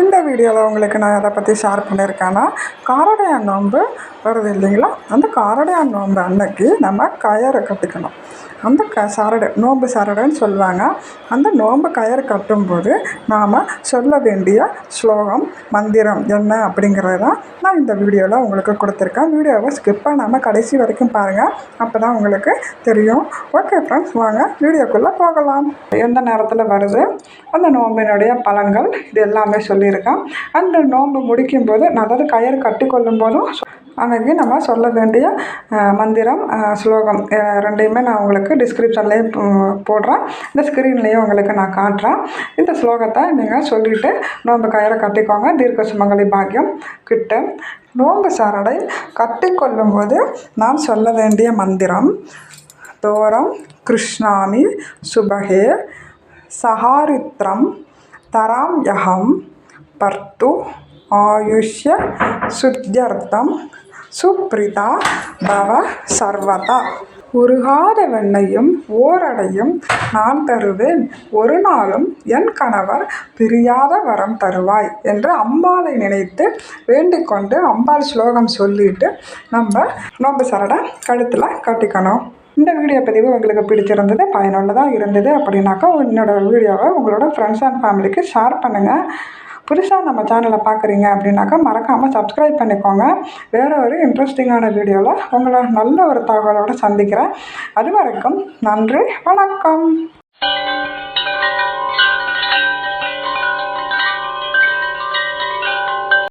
இந்த வீடியோவில் உங்களுக்கு நான் எதை பற்றி ஷேர் பண்ணியிருக்கேன்னா காரடையான் நோன்பு வருது இல்லைங்களா? அந்த காரடையான் நோன்பு அன்னைக்கு நம்ம கயரை கட்டிக்கணும். அந்த க சாரடை நோன்பு சாரடைன்னு சொல்லுவாங்க. அந்த நோன்பு கயிறு கட்டும்போது நாம் சொல்ல வேண்டிய ஸ்லோகம் மந்திரம் என்ன அப்படிங்கிறது தான் நான் இந்த வீடியோவில் உங்களுக்கு கொடுத்துருக்கேன். வீடியோவை ஸ்கிப் பண்ணாமல் கடைசி வரைக்கும் பாருங்கள் அப்போ தான் உங்களுக்கு தெரியும். ஓகே ஃப்ரெண்ட்ஸ் வாங்க வீடியோக்குள்ளே போகலாம். எந்த நேரத்தில் வருது? அந்த நோம்பினுடைய பலன்கள் இது எல்லாமே சொல்லியிருக்கான். அந்த நோன்பு முடிக்கும் போது அதாவது கயிறு கட்டிக்கொள்ளும் போதும் அன்றைக்கி நம்ம சொல்ல வேண்டிய மந்திரம் ஸ்லோகம் ரெண்டையுமே நான் உங்களுக்கு டிஸ்கிரிப்ஷன்லேயே போடுறேன். இந்த ஸ்க்ரீன்லேயும் உங்களுக்கு நான் காட்டுறேன். இந்த ஸ்லோகத்தை நீங்கள் சொல்லிவிட்டு நோன்பு கயிறை கட்டிக்கோங்க. தீர்க்க சுமங்கலி பாக்கியம் கிட்ட. நோன்பு சாரடை கட்டிக்கொள்ளும் போது நான் சொல்ல வேண்டிய மந்திரம் தோரம் கிருஷ்ணாமி சுபகே சஹாரித்ரம் தராம் யகம் பர்த்து ஆயுஷ்ய சுத்தியர்த்தம் சுப்ரிதா பவ சர்வதா உருகாத வெண்ணையும் ஓரடையும் நான் தருவேன் ஒரு நாளும் என் கணவர் பிரியாத வரம் தருவாய் என்று அம்பாளை நினைத்து வேண்டிக்கொண்டு அம்பாள் ஸ்லோகம் சொல்லிட்டு நம்ம நோம்பு சரடை கழுத்தில் கட்டிக்கணும் இந்த வீடியோ பதிவு உங்களுக்கு பிடிச்சிருந்தது பயனுள்ளதாக இருந்தது அப்படின்னாக்கா என்னோடய வீடியோவை உங்களோட ஃப்ரெண்ட்ஸ் அண்ட் ஃபேமிலிக்கு ஷேர் பண்ணுங்கள் புதுசாக நம்ம சேனலை பார்க்குறீங்க அப்படின்னாக்கா மறக்காமல் சப்ஸ்கிரைப் பண்ணிக்கோங்க. வேறு ஒரு இன்ட்ரெஸ்டிங்கான வீடியோவில் உங்களை நல்ல ஒரு தகவலோடு சந்திக்கிறேன். அது வரைக்கும் நன்றி வணக்கம்.